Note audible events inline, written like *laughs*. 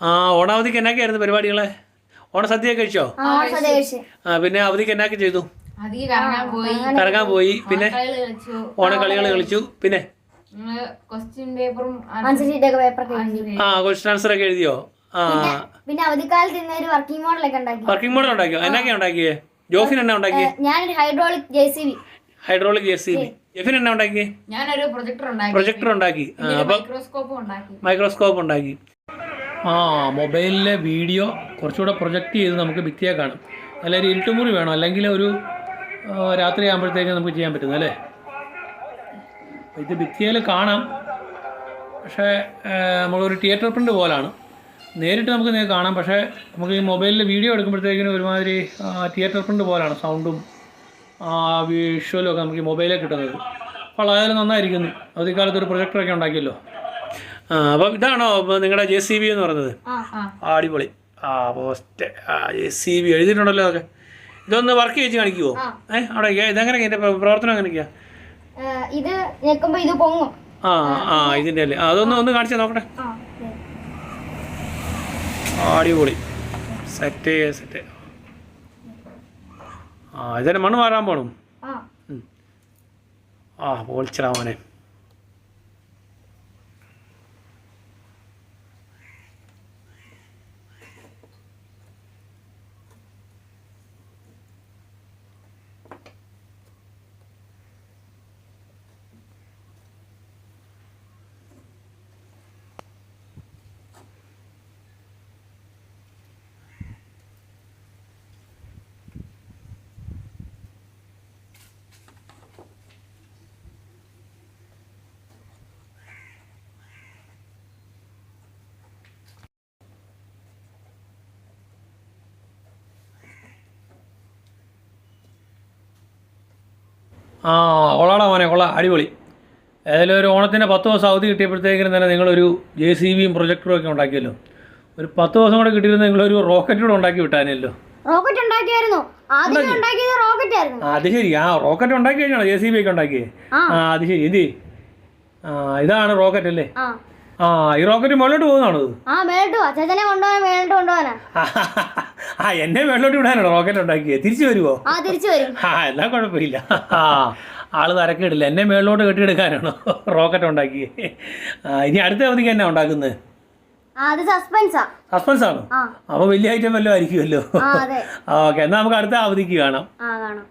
ആ ഓണാവധിക്ക് എന്നൊക്കെയായിരുന്നു പരിപാടികളെ? ഓണസദ്യ കഴിച്ചോ? ആ സദ്യ കഴിച്ച്. ആ പിന്നെ അവധിക്ക് എന്നൊക്കെ ചെയ്തു? കറങ്ങാൻ പോയി. പിന്നെ? കളികൾ കളിച്ചു. ഓണക്കളികൾ കളിച്ചു. പിന്നെ? ആ ക്വസ്റ്റ്യൻ പേപ്പറും ആൻസർ ഒക്കെ എഴുതിയോ? ആ. പിന്നെ അവധിക്കാലത്ത് വർക്കിംഗ് മോഡലൊക്കെ ഉണ്ടാക്കി. വർക്കിംഗ് മോഡൽ ഉണ്ടാക്കിയോ? എന്നൊക്കെ ഉണ്ടാക്കിയേ? ജോഫിൻ എന്നാ ഉണ്ടാക്കിയേ? ഞാനൊരു hydraulic J C B hydraulic J C B Jefin എന്നാ ഉണ്ടാക്കിയേ? ഞാനൊരു പ്രൊജക്ടർ ഉണ്ടാക്കി. പ്രൊജക്ടർ ഉണ്ടാക്കി. മൈക്രോസ്കോപ്പ് ഉണ്ടാക്കി. മൈക്രോസ്കോപ്പ് ഉണ്ടാക്കി. ആ മൊബൈലിലെ വീഡിയോ കുറച്ചുകൂടെ പ്രൊജക്റ്റ് ചെയ്ത് നമുക്ക് ഭിത്തിയെ കാണും. ഒരു ഇരുട്ടുമുറി വേണം. അല്ലെങ്കിൽ ഒരു രാത്രി ആകുമ്പോഴത്തേക്ക് നമുക്ക് ചെയ്യാൻ പറ്റുന്നു അല്ലേ? ഇത് ഭിത്തിയിൽ കാണാം. പക്ഷേ നമ്മളൊരു തിയേറ്റർ പ്രിന്റ് പോലാണ്. നേരിട്ട് നമുക്ക് നേരെ കാണാം. പക്ഷേ നമുക്ക് ഈ മൊബൈലിൽ വീഡിയോ എടുക്കുമ്പോഴത്തേക്കിനും ഒരുമാതിരി തിയേറ്റർ പ്രിന്റ് പോലാണ് സൗണ്ടും വിഷ്വലും ഒക്കെ നമുക്ക് ഈ മൊബൈലിൽ കിട്ടുന്നത്. അപ്പോൾ അതായാലും നന്നായിരിക്കുന്നു. അവധിക്കാലത്ത് ഒരു പ്രൊജക്ടറൊക്കെ ഉണ്ടാക്കിയല്ലോ. അപ്പം ഇതാണോ നിങ്ങളുടെ ജെ സി ബി എന്ന് പറഞ്ഞത് അടിപൊളി. ആ പോസ്റ്റ് ആ ജെ സി ബി എഴുതിയിട്ടുണ്ടല്ലോ അതൊക്കെ ഇതൊന്ന് വർക്ക് ചെയ്ത് കാണിക്കുമോ ഏ അവിടെ ഇതെങ്ങനെ ഇതിന്റെ പ്രവർത്തനം എങ്ങനെയൊക്കെയാ ഏഹ് ഇത് ഞെക്കുമ്പോ ഇത് പൊങ്ങും. ആ ആ ഇതിന്റെ അല്ലേ? അതൊന്ന് ഒന്ന് കാണിച്ചാൽ നോക്കട്ടെ. അടിപൊളി. Set set. ആ ഇതന്നെ മണ്ണ് മാറാൻ പോണം. ആ. ആ ആ കൊള്ളാടാ മോനെ കൊള്ളാം. അടിപൊളി. ഏതായാലും ഒരു ഓണത്തിന്റെ പത്ത് ദിവസം അവധി കിട്ടിയപ്പോഴത്തേക്കിനും തന്നെ നിങ്ങളൊരു ജെ സി ബിയും പ്രൊജക്ടറും ഒക്കെ ഉണ്ടാക്കിയല്ലോ. ഒരു പത്ത് ദിവസം കൂടെ കിട്ടിയിരുന്ന നിങ്ങളൊരു റോക്കറ്റ് കൂടെ ഉണ്ടാക്കി വിട്ടാനല്ലോ റോക്കറ്റ് ഉണ്ടാക്കിയായിരുന്നു. അത് ശരി. ആ റോക്കറ്റ് ഉണ്ടാക്കി കഴിഞ്ഞാണോ ജെ സി ബി ഒക്കെ ഉണ്ടാക്കിയേ? ആ. അത് ശരി. എന്തി? ആ ഇതാണ് റോക്കറ്റ് അല്ലേ? ആ. ഈ റോക്കറ്റ് മുകളിലോട്ട് പോകുന്നതാണോ ഇത്? ആ മേളിട്ട് അച്ഛനെ കൊണ്ടുപോകാൻ മേളിട്ട് കൊണ്ടുപോകാനാ. *laughs* ആ എന്നെ വെള്ളോട്ട് വിടാനാണ്? റോക്കറ്റ് ഉണ്ടാക്കിയത് തിരിച്ചു വരുമോ ആ തിരിച്ചു വരും. ആ എന്നാ കുഴപ്പമില്ല. ആ ആൾ തരക്കേടില്ല എന്നെ മേളിലോട്ട് കെട്ടിയെടുക്കാനാണോ? റോക്കറ്റ് ഉണ്ടാക്കി ഇനി അടുത്ത അവധിക്ക് എന്നാ ഉണ്ടാക്കുന്നത്? അത് സസ്പെൻസാ സസ്പെൻസ് ആണോ? അപ്പൊ വലിയ ഐറ്റം വല്ലതും ആയിരിക്കുമല്ലോ. ഓക്കെ എന്നാ നമുക്ക് അടുത്ത അവധിക്ക് കാണാം. ആ കാണാം.